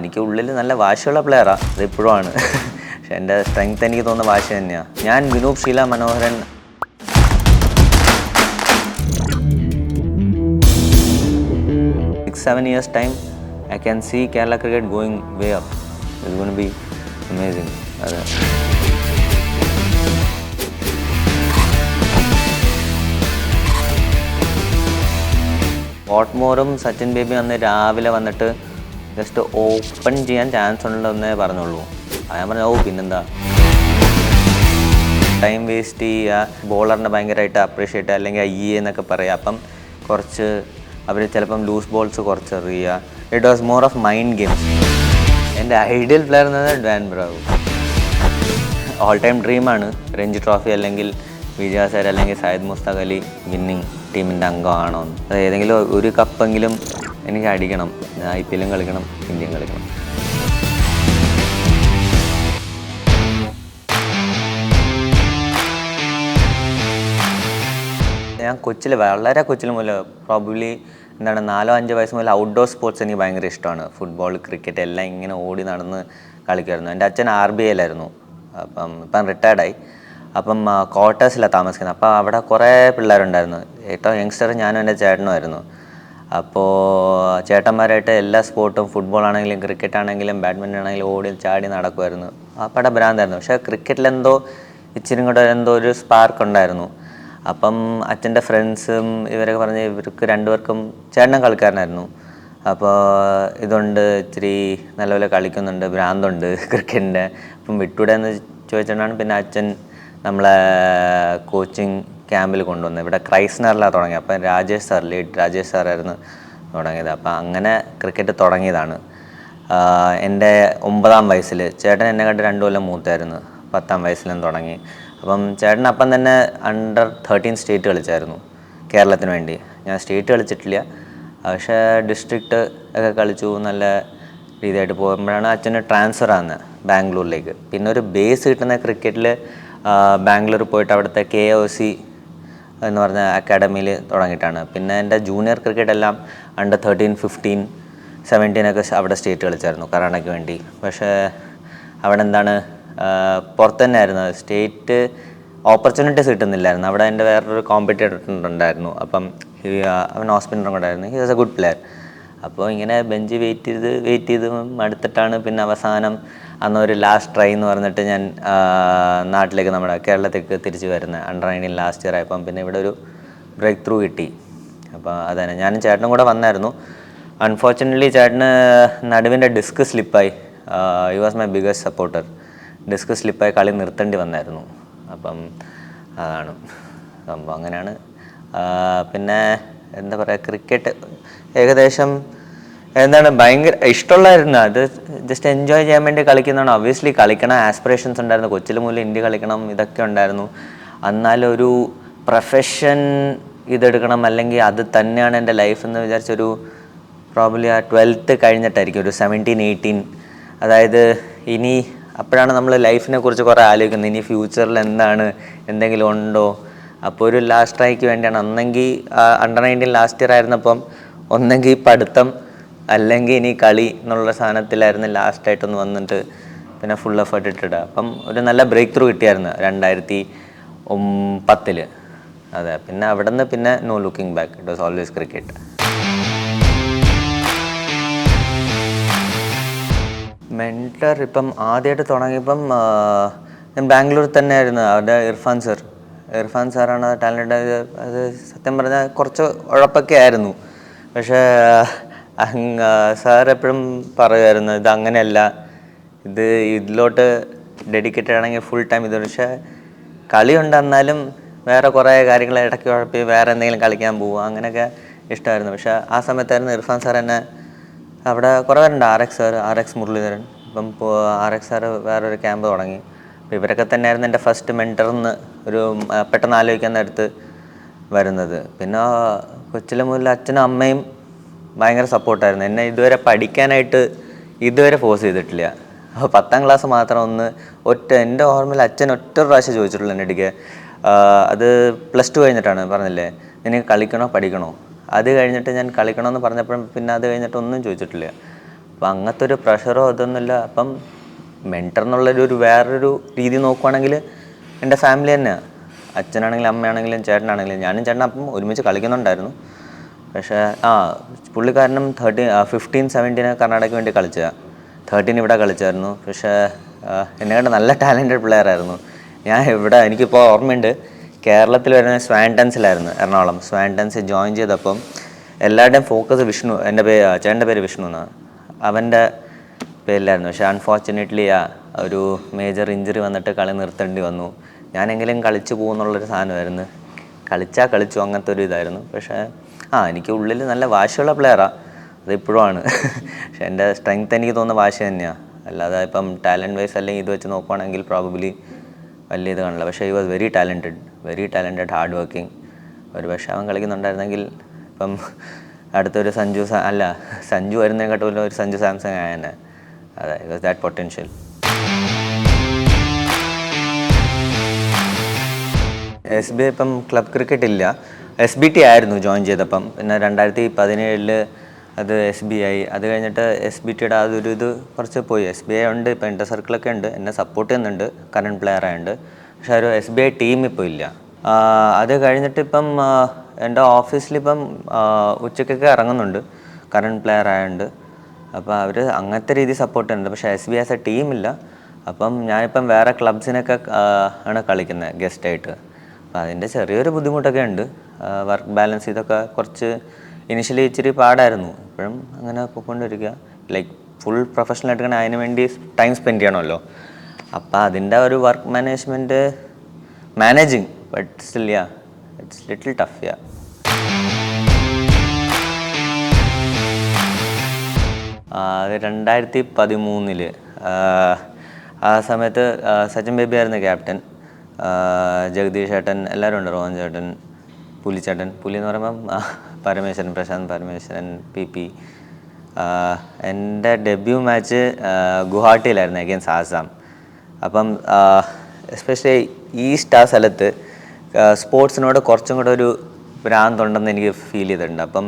എനിക്ക് ഉള്ളിൽ നല്ല വാശിയുള്ള പ്ലെയറാണ് അത് ഇപ്പോഴും ആണ്. പക്ഷെ എന്റെ സ്ട്രെങ്ത് എനിക്ക് തോന്നുന്ന വാശി തന്നെയാണ് ഞാൻ Vinoop Sheela Manoharan. Six seven years time I can see Kerala cricket going way up it gonna be amazing അതെ. വാട്ട്മോറും സച്ചിൻ ബേബി അന്ന് രാവിലെ വന്നിട്ട് ജസ്റ്റ് ഓപ്പൺ ചെയ്യാൻ ചാൻസ് ഉണ്ടെന്നേ പറഞ്ഞോളൂ ഞാൻ പറഞ്ഞു ഓ പിന്നെന്താ? ടൈം വേസ്റ്റ് ചെയ്യുക ബോളറിനെ ഭയങ്കരമായിട്ട് അപ്രീഷിയേറ്റ് അല്ലെങ്കിൽ അയ്യേ എന്നൊക്കെ പറയുക. അപ്പം കുറച്ച് അവർ ചിലപ്പം ലൂസ് ബോൾസ് കുറച്ച് എറിയുക it was more of mind games എന്റെ ഐഡിയൽ പ്ലെയർ എന്ന് പറഞ്ഞാൽ ഡാൻ ബ്രാവു ഓൾ ടൈം ഡ്രീമാണ് രഞ്ജി ട്രോഫി അല്ലെങ്കിൽ വിജയ സാർ അല്ലെങ്കിൽ സായിദ് മുസ്താഖ് അലി വിന്നിങ് ടീമിന്റെ അംഗമാണോ അത് ഏതെങ്കിലും ഒരു കപ്പെങ്കിലും എനിക്ക് അടിക്കണം. ഐ പി എല്ലും കളിക്കണം ഇന്ത്യയും കളിക്കണം. ഞാൻ കൊച്ചിൽ വളരെ കൊച്ചിൽ മുതൽ പ്രോബ്ലി എന്താണ് നാലോ അഞ്ചോ വയസ്സ് മുതൽ ഔട്ട്ഡോർ സ്പോർട്സ് എനിക്ക് ഭയങ്കര ഇഷ്ടമാണ്. ഫുട്ബോൾ ക്രിക്കറ്റ് എല്ലാം ഇങ്ങനെ ഓടി നടന്ന് കളിക്കുമായിരുന്നു. എന്റെ അച്ഛൻ ആർ ബി ഐയിലായിരുന്നു അപ്പം ഇപ്പം റിട്ടയർഡായി അപ്പം ക്വാർട്ടേഴ്സിലാണ് താമസിക്കുന്നത്. അപ്പോൾ അവിടെ കുറേ പിള്ളേരുണ്ടായിരുന്നു. ഏറ്റവും യങ്സ്റ്റർ ഞാനും എന്റെ ചേട്ടനുമായിരുന്നു. അപ്പോൾ ചേട്ടന്മാരായിട്ട് എല്ലാ സ്പോർട്ടും ഫുട്ബോൾ ആണെങ്കിലും ക്രിക്കറ്റ് ആണെങ്കിലും ബാഡ്മിന്റൺ ആണെങ്കിലും ഓടി ചാടി നടക്കുമായിരുന്നു. അപ്പടെ ഭ്രാന്തായിരുന്നു. പക്ഷേ ക്രിക്കറ്റിലെന്തോ ഇച്ചിരി കൂടെ എന്തോ ഒരു സ്പാർക്ക് ഉണ്ടായിരുന്നു. അപ്പം അച്ഛന്റെ ഫ്രണ്ട്സും ഇവരൊക്കെ പറഞ്ഞ് ഇവർക്ക് രണ്ടുപേർക്കും ചേട്ടനും കളിക്കാരനായിരുന്നു. അപ്പോൾ ഇതുണ്ട് ഇച്ചിരി നല്ലപോലെ കളിക്കുന്നുണ്ട് ഭ്രാന്തുണ്ട് ക്രിക്കറ്റിന്റെ അപ്പം വിട്ടൂടെ എന്ന് ചോദിച്ചിട്ടാണ് പിന്നെ അച്ഛൻ നമ്മളെ കോച്ചിങ് ക്യാമ്പിൽ കൊണ്ടുവന്നത്. ഇവിടെ ക്രൈസ്നറിലാണ് തുടങ്ങിയത്. അപ്പം രാജേഷ് സാർ ലീഡ് രാജേഷ് സാറായിരുന്നു തുടങ്ങിയത്. അപ്പം അങ്ങനെ ക്രിക്കറ്റ് തുടങ്ങിയതാണ്. എന്റെ ഒമ്പതാം വയസ്സിൽ ചേട്ടൻ എന്നെ കണ്ട് രണ്ടു കൊല്ലം മൂത്തായിരുന്നു. പത്താം വയസ്സിലും തുടങ്ങി. അപ്പം ചേട്ടൻ അപ്പം തന്നെ അണ്ടർ തേർട്ടീൻ സ്റ്റേറ്റ് കളിച്ചായിരുന്നു കേരളത്തിന് വേണ്ടി. ഞാൻ സ്റ്റേറ്റ് കളിച്ചിട്ടില്ല. പക്ഷേ ഡിസ്ട്രിക്റ്റ് ഒക്കെ കളിച്ചു നല്ല രീതിയായിട്ട് പോകുമ്പോഴാണ് അച്ഛന് ട്രാൻസ്ഫർ ആകുന്നത് ബാംഗ്ലൂരിലേക്ക്. പിന്നെ ഒരു ബേസ് കിട്ടുന്ന ക്രിക്കറ്റിൽ ബാംഗ്ലൂർ പോയിട്ട് അവിടുത്തെ കെ ഒ സി എന്ന് പറഞ്ഞ അക്കാഡമിയിൽ തുടങ്ങിയിട്ടാണ്. പിന്നെ എന്റെ ജൂനിയർ ക്രിക്കറ്റ് എല്ലാം അണ്ടർ തേർട്ടീൻ ഫിഫ്റ്റീൻ സെവന്റീനൊക്കെ അവിടെ സ്റ്റേറ്റ് കളിച്ചായിരുന്നു കർണാടകയ്ക്ക് വേണ്ടി. പക്ഷേ അവിടെ എന്താണ് പുറത്ത് തന്നെ ആയിരുന്നു സ്റ്റേറ്റ് ഓപ്പർച്യൂണിറ്റീസ് കിട്ടുന്നില്ലായിരുന്നു. അവിടെ എന്റെ വേറൊരു കോമ്പറ്റേറ്റർ ഉണ്ടായിരുന്നു. അപ്പം അവൻ ഹോസ്പിറ്റലിൽ ഉണ്ടായിരുന്നു. He was a good player അപ്പോൾ ഇങ്ങനെ ബെഞ്ച് വെയിറ്റ് ചെയ്ത് വെയിറ്റ് ചെയ്ത് മടുത്തിട്ടാണ് പിന്നെ അവസാനം അന്ന് ഒരു ലാസ്റ്റ് ട്രൈ എന്ന് പറഞ്ഞിട്ട് ഞാൻ നാട്ടിലേക്ക് നമ്മുടെ കേരളത്തിലേക്ക് തിരിച്ചു വരുന്നത് അണ്ടർ നയന്റീൻ ലാസ്റ്റ് ഇയർ ആയപ്പം പിന്നെ ഇവിടെ ഒരു ബ്രേക്ക് ത്രൂ കിട്ടി. അപ്പോൾ അതന്നെ. ഞാനും ചേട്ടനും കൂടെ വന്നായിരുന്നു. അൺഫോർച്ചുനേറ്റ്ലി ചേട്ടന് നടുവിന്റെ disc സ്ലിപ്പായി you was my biggest supporter disc സ്ലിപ്പായി കളി നിർത്തേണ്ടി വന്നായിരുന്നു. അപ്പം അതാണ് സംഭവം. അങ്ങനെയാണ്. പിന്നെ എന്താ പറയുക ക്രിക്കറ്റ് ഏകദേശം എന്താണ് ഭയങ്കര ഇഷ്ടമുള്ളായിരുന്നു. അത് ജസ്റ്റ് എൻജോയ് ചെയ്യാൻ വേണ്ടി കളിക്കുന്നതാണ്. ഒബ്വിയസ്ലി കളിക്കണം ആസ്പിറേഷൻസ് ഉണ്ടായിരുന്നു. കൊച്ചിൽ മൂലം ഇന്ത്യ കളിക്കണം ഇതൊക്കെ ഉണ്ടായിരുന്നു. എന്നാലും ഒരു പ്രൊഫഷൻ ഇതെടുക്കണം അല്ലെങ്കിൽ അത് തന്നെയാണ് എന്റെ ലൈഫ് എന്ന് വിചാരിച്ചൊരു പ്രോബ്ലി ആ ട്വൽത്ത് കഴിഞ്ഞിട്ടായിരിക്കും. ഒരു സെവന്റീൻ എയ്റ്റീൻ അതായത് ഇനി അപ്പോഴാണ് നമ്മൾ ലൈഫിനെ കുറിച്ച് കുറേ ആലോചിക്കുന്നത്. ഇനി ഫ്യൂച്ചറിൽ എന്താണ് എന്തെങ്കിലും ഉണ്ടോ? അപ്പോൾ ഒരു ലാസ്റ്റ് ട്രൈക്ക് വേണ്ടിയാണ്. അന്നെങ്കിൽ അണ്ടർ നയന്റീൻ ലാസ്റ്റ് ഇയർ ആയിരുന്നപ്പം ഒന്നെങ്കിൽ പഠിത്തം അല്ലെങ്കിൽ ഇനി കളി എന്നുള്ള സാധനത്തിലായിരുന്നു ലാസ്റ്റായിട്ടൊന്ന് വന്നിട്ട് പിന്നെ ഫുൾ എഫേർട്ട് ഇട്ടിടുക അപ്പം ഒരു നല്ല ബ്രേക്ക് ത്രൂ കിട്ടിയായിരുന്നു രണ്ടായിരത്തി പത്തിൽ. അതെ പിന്നെ അവിടെ നിന്ന് പിന്നെ no looking back it was always cricket mentor ഇപ്പം ആദ്യമായിട്ട് തുടങ്ങിയപ്പം ഞാൻ ബാംഗ്ലൂർ തന്നെയായിരുന്നു. അവിടെ ഇർഫാൻ സർ. ഇർഫാൻ സാറാണ് ടാലന്റ് അത് സത്യം പറഞ്ഞാൽ കുറച്ച് ഉഴപ്പൊക്കെ ആയിരുന്നു. പക്ഷേ സാർ എപ്പോഴും പറയുമായിരുന്നു ഇത് അങ്ങനെയല്ല. ഇത് ഇതിലോട്ട് ഡെഡിക്കേറ്റഡ് ആണെങ്കിൽ ഫുൾ ടൈം ഇത്. പക്ഷേ കളിയുണ്ട് എന്നാലും വേറെ കുറേ കാര്യങ്ങൾ ഇടയ്ക്ക് കുഴപ്പി വേറെ എന്തെങ്കിലും കളിക്കാൻ പോവുക അങ്ങനെയൊക്കെ ഇഷ്ടമായിരുന്നു. പക്ഷേ ആ സമയത്തായിരുന്നു ഇർഫാൻ സാർ എന്നെ അവിടെ കുറേ പേരുണ്ട്. R X sir R X Muraleedharan ഇപ്പം ആർ എക്സ് സാർ വേറൊരു ക്യാമ്പ് തുടങ്ങി. അപ്പോൾ ഇവരൊക്കെ തന്നെയായിരുന്നു എന്റെ ഫസ്റ്റ് മെന്റർന്ന് ഒരു പെട്ടെന്ന് ആലോചിക്കാൻ നേരത്ത് വരുന്നത്. പിന്നെ കൊച്ചിലെ മുതൽ അച്ഛനും അമ്മയും ഭയങ്കര സപ്പോർട്ടായിരുന്നു. എന്നെ ഇതുവരെ പഠിക്കാനായിട്ട് ഇതുവരെ ഫോഴ്സ് ചെയ്തിട്ടില്ല. അപ്പോൾ പത്താം ക്ലാസ് മാത്രം ഒന്ന് ഒറ്റ എന്റെ ഓർമ്മയിൽ അച്ഛൻ ഒറ്റ പ്രാവശ്യം ചോദിച്ചിട്ടുള്ളൂ എന്റെ ഇടയ്ക്ക് അത് പ്ലസ് ടു കഴിഞ്ഞിട്ടാണ് പറഞ്ഞില്ലേ? നിനക്ക് കളിക്കണോ പഠിക്കണോ? അത് കഴിഞ്ഞിട്ട് ഞാൻ കളിക്കണമെന്ന് പറഞ്ഞപ്പോഴും പിന്നെ അത് കഴിഞ്ഞിട്ട് ഒന്നും ചോദിച്ചിട്ടില്ല. അപ്പം അങ്ങനത്തെ ഒരു പ്രഷറോ അതൊന്നുമില്ല. അപ്പം മെന്റർ എന്നുള്ളൊരു വേറൊരു രീതി നോക്കുവാണെങ്കിൽ എന്റെ ഫാമിലി തന്നെയാണ് അച്ഛനാണെങ്കിലും അമ്മയാണെങ്കിലും ചേട്ടനാണെങ്കിലും ഞാനും ചേട്ടൻ അപ്പം ഒരുമിച്ച് കളിക്കുന്നുണ്ടായിരുന്നു. പക്ഷേ ആ പുള്ളിക്കാരനും തേർട്ടീൻ ഫിഫ്റ്റീൻ സെവന്റീന് കർണാടകയ്ക്ക് വേണ്ടി കളിച്ചതാണ് തേർട്ടീൻ ഇവിടെ കളിച്ചായിരുന്നു. പക്ഷേ എന്നെ കണ്ട നല്ല ടാലന്റഡ് പ്ലെയർ ആയിരുന്നു. ഞാൻ ഇവിടെ എനിക്കിപ്പോൾ ഓർമ്മയുണ്ട് കേരളത്തിൽ വരുന്ന സ്വാൻഡൻസിലായിരുന്നു എറണാകുളം. സ്വാൻഡൻസ് ജോയിൻ ചെയ്തപ്പം എല്ലാവരുടെയും ഫോക്കസ് വിഷ്ണു എന്റെ പേര് ചേട്ടന്റെ പേര് വിഷ്ണു എന്നാണ് അവന്റെ പേരിലായിരുന്നു. പക്ഷേ അൺഫോർച്ചുനേറ്റ്ലി ആ ഒരു മേജർ ഇഞ്ചുറി വന്നിട്ട് കളി നിർത്തേണ്ടി വന്നു. ഞാനെങ്കിലും കളിച്ചു പോകുന്നുള്ളൊരു സാധനമായിരുന്നു. കളിച്ചാൽ കളിച്ചു അങ്ങനത്തെ ഒരു ഇതായിരുന്നു. പക്ഷേ ആ എനിക്ക് ഉള്ളിൽ നല്ല വാശിയുള്ള പ്ലെയറാണ് അതിപ്പോഴും ആണ്. പക്ഷെ എന്റെ സ്ട്രെങ്ത് എനിക്ക് തോന്നുന്ന വാശി തന്നെയാണ് അല്ലാതെ ഇപ്പം ടാലന്റ് വൈസ് അല്ലെങ്കിൽ ഇത് വെച്ച് നോക്കുവാണെങ്കിൽ പ്രോബബ്ലി വലിയ ഇത് കാണില്ല. പക്ഷേ he was very talented very talented hard working ഒരു പക്ഷേ അവൻ കളിക്കുന്നുണ്ടായിരുന്നെങ്കിൽ ഇപ്പം അടുത്തൊരു സഞ്ജു അല്ല സഞ്ജു വരുന്നതിനെക്കാട്ടും ഒരു സഞ്ജു സാംസങ് ആയനെ അതെ was that potential S B I ഇപ്പം ക്ലബ് ക്രിക്കറ്റ് ഇല്ല. എസ് ബി ടി ആയിരുന്നു ജോയിൻ ചെയ്തപ്പം. പിന്നെ രണ്ടായിരത്തി പതിനേഴിൽ അത് എസ് ബി ഐ അത് കഴിഞ്ഞിട്ട് എസ് ബി ടിയുടെ അതൊരു ഇത് കുറച്ച് പോയി. എസ് ബി ഐ ഉണ്ട് ഇപ്പം എന്റെ സർക്കിളൊക്കെ ഉണ്ട്. എന്നെ സപ്പോർട്ട് ചെയ്യുന്നുണ്ട് കറണ്ട് പ്ലെയർ ആയതുകൊണ്ട് പക്ഷേ ഒരു എസ് ബി ഐ ടീം ഇപ്പോൾ ഇല്ല. അത് കഴിഞ്ഞിട്ട് ഇപ്പം എന്റെ ഓഫീസിലിപ്പം ഉച്ചക്കൊക്കെ ഇറങ്ങുന്നുണ്ട് കറണ്ട് പ്ലെയർ ആയതുകൊണ്ട് അപ്പോൾ അവർ അങ്ങനത്തെ രീതി സപ്പോർട്ട് ചെയ്യുന്നുണ്ട്. പക്ഷേ എസ് ബി ആസ് എ ടീമില്ല അപ്പം ഞാനിപ്പം വേറെ ക്ലബ്സിനൊക്കെ ആണ് കളിക്കുന്നത് ഗസ്റ്റായിട്ട് അപ്പോൾ അതിന്റെ ചെറിയൊരു ബുദ്ധിമുട്ടൊക്കെ ഉണ്ട്. വർക്ക് ബാലൻസ് ഇതൊക്കെ കുറച്ച് ഇനിഷ്യലി ഇച്ചിരി പാടായിരുന്നു. ഇപ്പോഴും അങ്ങനെ പോയിക്കൊണ്ടിരിക്കുക ലൈക്ക് ഫുൾ പ്രൊഫഷണൽ ആയിട്ട് അതിന് വേണ്ടി ടൈം സ്പെൻഡ് ചെയ്യണമല്ലോ. അപ്പോൾ അതിന്റെ ഒരു work management managing but still yeah it's little tough yeah അത് രണ്ടായിരത്തി പതിമൂന്നിൽ ആ സമയത്ത് സച്ചിൻ ബേബി ആയിരുന്നു ക്യാപ്റ്റൻ ജഗദീഷ് ചേട്ടൻ എല്ലാവരും ഉണ്ട് റോഹൻ ചേട്ടൻ പുലിച്ചേട്ടൻ പുലി എന്ന് പറയുമ്പം പരമേശ്വരൻ പ്രശാന്ത് പരമേശ്വരൻ പി പി. എന്റെ ഡെബ്യൂ മാച്ച് ഗുവാഹട്ടിയിലായിരുന്നു അഗെയിൻസ് ആസാം. അപ്പം എസ്പെഷ്യലി ഈസ്റ്റ് ആ സ്ഥലത്ത് സ്പോർട്സിനോട് കുറച്ചും കൂടെ ഒരു ഭ്രാന്തുണ്ടെന്ന് എനിക്ക് ഫീൽ ചെയ്തിട്ടുണ്ട്. അപ്പം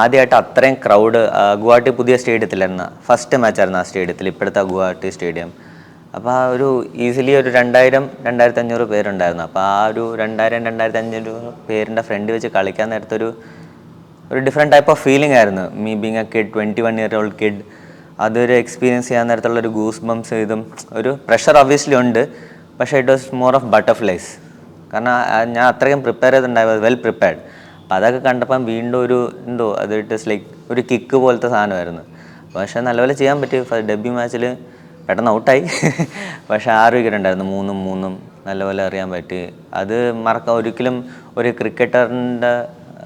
ആദ്യമായിട്ട് അത്രയും ക്രൗഡ് ഗുവാഹട്ടി പുതിയ സ്റ്റേഡിയത്തിലായിരുന്നു ഫസ്റ്റ് മാച്ചായിരുന്നു ആ സ്റ്റേഡിയത്തിൽ ഇപ്പോഴത്തെ ഗുവാഹട്ടി സ്റ്റേഡിയം അപ്പോൾ ആ ഒരു ഈസിലി ഒരു രണ്ടായിരം രണ്ടായിരത്തി അഞ്ഞൂറ് പേരുണ്ടായിരുന്നു. അപ്പോൾ ആ ഒരു രണ്ടായിരം രണ്ടായിരത്തി അഞ്ഞൂറ് പേരിന്റെ ഫ്രണ്ട് വെച്ച് കളിക്കാൻ നേരത്തൊരു ഒരു ഡിഫറെന്റ് ടൈപ്പ് ഓഫ് ഫീലിംഗ് ആയിരുന്നു. Me being a kid twenty one year old kid അതൊരു എക്സ്പീരിയൻസ് ചെയ്യാൻ നേരത്തുള്ള ഒരു ഗൂസ് ബംസ് ഇതും ഒരു പ്രഷർ ഒബ്വിയസ്ലി ഉണ്ട്. പക്ഷേ it was more of butterflies കാരണം ഞാൻ അത്രയും പ്രിപ്പയർ ചെയ്തിട്ടുണ്ടായത് വെൽ പ്രിപ്പയർഡ് അപ്പം അതൊക്കെ കണ്ടപ്പം വീണ്ടും ഒരു എന്തോ അത് ഇറ്റ് ഇസ് ലൈക്ക് ഒരു കിക്ക് പോലത്തെ സാധനമായിരുന്നു. പക്ഷേ നല്ലപോലെ ചെയ്യാൻ പറ്റി. ഡെബ്യൂ മാച്ചിൽ പെട്ടെന്ന് ഔട്ടായി. പക്ഷേ ആറ് വിക്കറ്റ് ഉണ്ടായിരുന്നു മൂന്നും മൂന്നും നല്ലപോലെ അറിയാൻ പറ്റി. അത് മറക്കാൻ ഒരിക്കലും ഒരു ക്രിക്കറ്ററിന്റെ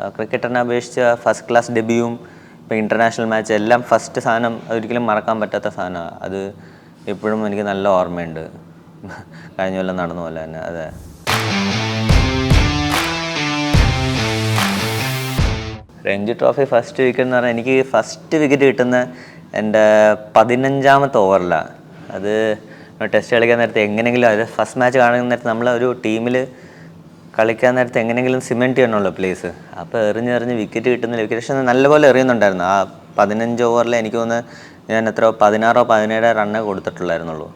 ക്രിക്കറ്ററിനെ അപേക്ഷിച്ച് ഫസ്റ്റ് ക്ലാസ് ഡെബ്യൂവും ഇപ്പോൾ ഇന്റർനാഷണൽ മാച്ച് എല്ലാം ഫസ്റ്റ് സാധനം ഒരിക്കലും മറക്കാൻ പറ്റാത്ത സാധനമാണ്. അത് എപ്പോഴും എനിക്ക് നല്ല ഓർമ്മയുണ്ട്. കഴിഞ്ഞ കൊല്ലം നടന്ന പോലെ തന്നെ. അതെ. രഞ്ജി ട്രോഫി ഫസ്റ്റ് വിക്കറ്റ് എന്ന് പറഞ്ഞാൽ എനിക്ക് ഫസ്റ്റ് വിക്കറ്റ് കിട്ടുന്ന എന്റെ പതിനഞ്ചാമത്തെ ഓവറിലാണ്. അത് ടെസ്റ്റ് കളിക്കാൻ നേരത്തെ എങ്ങനെയെങ്കിലും അത് ഫസ്റ്റ് മാച്ച് കാണുന്ന നേരത്തെ നമ്മൾ ഒരു ടീമിൽ കളിക്കാൻ നേരത്തെ എങ്ങനെയെങ്കിലും സിമെന്റ് ചെയ്യണമല്ലോ പ്ലേസ് അപ്പോൾ എറിഞ്ഞെറിഞ്ഞ് വിക്കറ്റ് കിട്ടുന്നില്ല. വിക്കറ്റ് പക്ഷേ നല്ലപോലെ എറിയുന്നുണ്ടായിരുന്നു. ആ പതിനഞ്ച് ഓവറിൽ എനിക്ക് തോന്നുന്നു ഞാൻ എത്രയോ പതിനാറോ പതിനേഴോ റണ്ണേ കൊടുത്തിട്ടുള്ളായിരുന്നുള്ളൂ.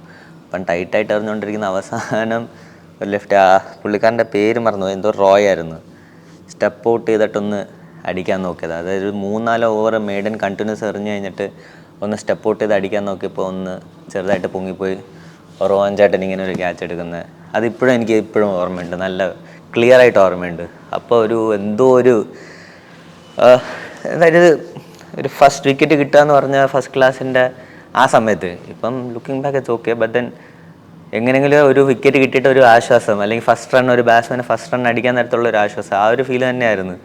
അപ്പം ടൈറ്റായിട്ട് എറിഞ്ഞുകൊണ്ടിരിക്കുന്ന അവസാനം ഒരു ലെഫ്റ്റ് ആ പുള്ളിക്കാരന്റെ പേര് മറന്നു എന്തോ റോയ് ആയിരുന്നു. സ്റ്റെപ്പ് ഔട്ട് ചെയ്തിട്ടൊന്ന് അടിക്കാൻ നോക്കിയത്. അതായത് മൂന്നാൽ ഓവർ മേഡൻ കണ്ടിന്യൂസ് എറിഞ്ഞ് കഴിഞ്ഞിട്ട് ഒന്ന് സ്റ്റെപ്പ് ഔട്ട് ചെയ്ത് അടിക്കാൻ നോക്കിയപ്പോൾ ഒന്ന് ചെറുതായിട്ട് പൊങ്ങിപ്പോയി. റോഹൻ ചേട്ടൻ ഇങ്ങനെ ഒരു ക്യാച്ച് എടുക്കുന്നത് അതിപ്പോഴും എനിക്ക് ഇപ്പോഴും ഓർമ്മയുണ്ട്. നല്ല ക്ലിയർ ആയിട്ട് ഓർമ്മയുണ്ട്. അപ്പോൾ ഒരു എന്തോ ഒരു അതായത് ഒരു ഫസ്റ്റ് വിക്കറ്റ് കിട്ടുക എന്ന് പറഞ്ഞ ഫസ്റ്റ് ക്ലാസ്സിന്റെ ആ സമയത്ത്. ഇപ്പം looking back it's okay but then എങ്ങനെയെങ്കിലും ഒരു വിക്കറ്റ് കിട്ടിയിട്ട് ഒരു ആശ്വാസം അല്ലെങ്കിൽ ഫസ്റ്റ് റൺ ഒരു ബാറ്റ്സ്മാൻ ഫസ്റ്റ് റൺ അടിക്കാൻ നേരത്തുള്ള ഒരു ആശ്വാസം ആ ഒരു ഫീൽ തന്നെയായിരുന്നു.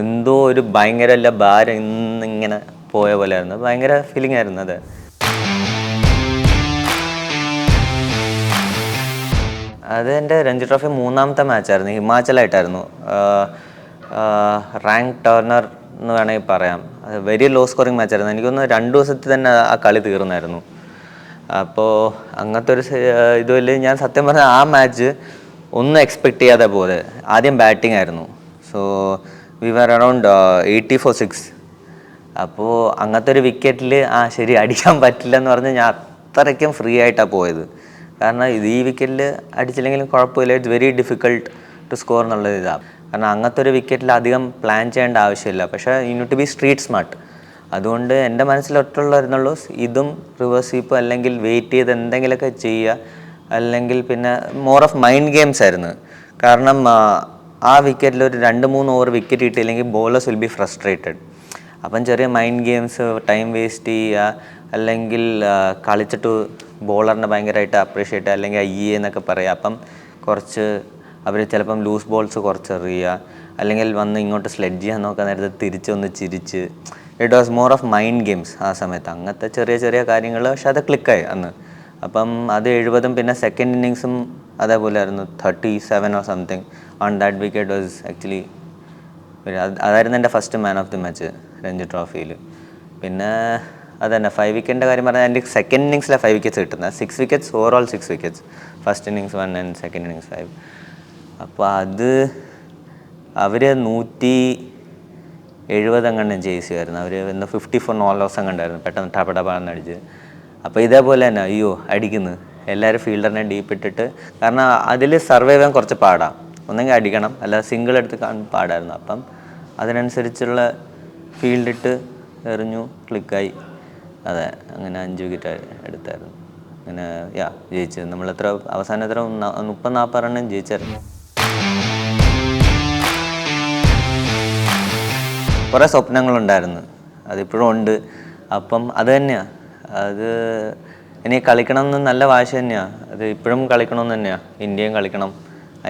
എന്തോ ഒരു ഭയങ്കര ഭാരം ഇന്നിങ്ങനെ പോയ പോലെ ആയിരുന്നു ഭയങ്കര ഫീലിംഗ് ആയിരുന്നു അത്. അത് എന്റെ രഞ്ജി ട്രോഫി മൂന്നാമത്തെ മാച്ചായിരുന്നു ഹിമാചലായിട്ടായിരുന്നു. റാങ്ക് ടേർണർ എന്ന് വേണമെങ്കിൽ പറയാം. അത് വെരി ലോ സ്കോറിംഗ് മാച്ചായിരുന്നു എനിക്കൊന്ന് രണ്ട് ദിവസത്തിൽ തന്നെ ആ കളി തീർന്നായിരുന്നു. അപ്പോൾ അങ്ങനത്തെ ഒരു ഇതുമില്ല. ഞാൻ സത്യം പറഞ്ഞാൽ ആ മാച്ച് ഒന്നും എക്സ്പെക്ട് ചെയ്യാതെ പോലെ ആദ്യം ബാറ്റിംഗ് ആയിരുന്നു. So we were around eighty four six അപ്പോൾ അങ്ങനത്തെ ഒരു വിക്കറ്റിൽ ആ ശരി അടിക്കാൻ പറ്റില്ല എന്ന് പറഞ്ഞ് ഞാൻ അത്രയ്ക്കും ഫ്രീ ആയിട്ടാണ് പോയത്. കാരണം ഇത് ഈ വിക്കറ്റിൽ അടിച്ചില്ലെങ്കിലും കുഴപ്പമില്ല. It's very difficult to score എന്നുള്ളത് ഇതാണ് കാരണം അങ്ങനത്തെ ഒരു വിക്കറ്റിൽ അധികം പ്ലാൻ ചെയ്യേണ്ട ആവശ്യമില്ല. പക്ഷേ you to be street smart അതുകൊണ്ട് എന്റെ മനസ്സിൽ ഒറ്റുള്ളായിരുന്നുള്ളൂ ഇതും റിവേഴ്സ് സ്വീപ്പ് അല്ലെങ്കിൽ വെയിറ്റ് ചെയ്ത് എന്തെങ്കിലുമൊക്കെ ചെയ്യുക. അല്ലെങ്കിൽ പിന്നെ മോർ ഓഫ് മൈൻഡ് ഗെയിംസ് ആയിരുന്നു. കാരണം ആ, വിക്കറ്റിൽ ഒരു രണ്ട് മൂന്ന് ഓവർ വിക്കറ്റ് കിട്ടിയില്ലെങ്കിൽ ബോളേഴ്സ് വിൽ ബി ഫ്രസ്ട്രേറ്റഡ് അപ്പം ചെറിയ മൈൻഡ് ഗെയിംസ് ടൈം വേസ്റ്റ് ചെയ്യുക അല്ലെങ്കിൽ കളിച്ചിട്ട് ബോളറിനെ ഭയങ്കരമായിട്ട് അപ്രീഷിയേറ്റ് അല്ലെങ്കിൽ അയ്യേ എന്നൊക്കെ പറയുക. അപ്പം കുറച്ച് അവർ ചിലപ്പം ലൂസ് ബോൾസ് കുറച്ച് എറിയുക അല്ലെങ്കിൽ വന്ന് ഇങ്ങോട്ട് സ്ലെഡ് ചെയ്യാൻ നോക്കാൻ നേരത്തെ തിരിച്ചൊന്ന് ചിരിച്ച്. It was more of mind games ആ സമയത്ത്. അങ്ങനത്തെ ചെറിയ ചെറിയ കാര്യങ്ങൾ പക്ഷെ അത് ക്ലിക്കായി അന്ന്. അപ്പം അത് എഴുപതും പിന്നെ സെക്കൻഡ് ഇന്നിങ്സും അതേപോലെ ആയിരുന്നു. Thirty seven or something on that wicket was actually അതായിരുന്നു എന്റെ first man of the match Ranji ട്രോഫിയിൽ പിന്നെ അതന്നെ ഫൈവ് വിക്കറ്റിന്റെ കാര്യം പറഞ്ഞാൽ എന്റെ സെക്കൻഡ് ഇന്നിങ്സിലാണ് ഫൈവ് വിക്കറ്റ്സ് കിട്ടുന്നത് six wickets overall six wickets first innings one and second innings five അപ്പോൾ അത് അവർ നൂറ്റി എഴുപത് അങ്ങണ്ട് ജയിച്ചുമായിരുന്നു അവർ എന്താ ഫിഫ്റ്റി ഫോർ നോൾ ലോസ് അങ്ങണ്ടായിരുന്നു പെട്ടെന്ന് ടപ ടപാന്ന് അടിച്ച്. അപ്പോൾ ഇതേപോലെ തന്നെ അയ്യോ അടിക്കുന്നു. എല്ലാവരും ഫീൽഡറിനെ ഡീപ്പ് ഇട്ടിട്ട്. കാരണം അതിൽ സർവൈവ് ചെയ്യാൻ കുറച്ച് പാടാം. ഒന്നെങ്കിൽ അടിക്കണം. അല്ല സിംഗിൾ എടുത്ത് പാടായിരുന്നു. അപ്പം അതിനനുസരിച്ചുള്ള ഫീൽഡ് ഇട്ട് എറിഞ്ഞു ക്ലിക്കായി അതെ അങ്ങനെ അഞ്ച് വിക്കറ്റ് എടുത്തായിരുന്നു. അങ്ങനെ യാ ജയിച്ചു നമ്മൾ എത്ര അവസാനം എത്ര മുപ്പത് നാൽപ്പത് റണ്ണും ജയിച്ചായിരുന്നു. കുറേ സ്വപ്നങ്ങളുണ്ടായിരുന്നു. അതിപ്പോഴും ഉണ്ട്. അപ്പം അത് തന്നെയാണ് അത് ഇനി കളിക്കണം എന്ന് നല്ല വാശി തന്നെയാണ് അത് ഇപ്പോഴും കളിക്കണമെന്ന് തന്നെയാണ് ഇന്ത്യയും കളിക്കണം.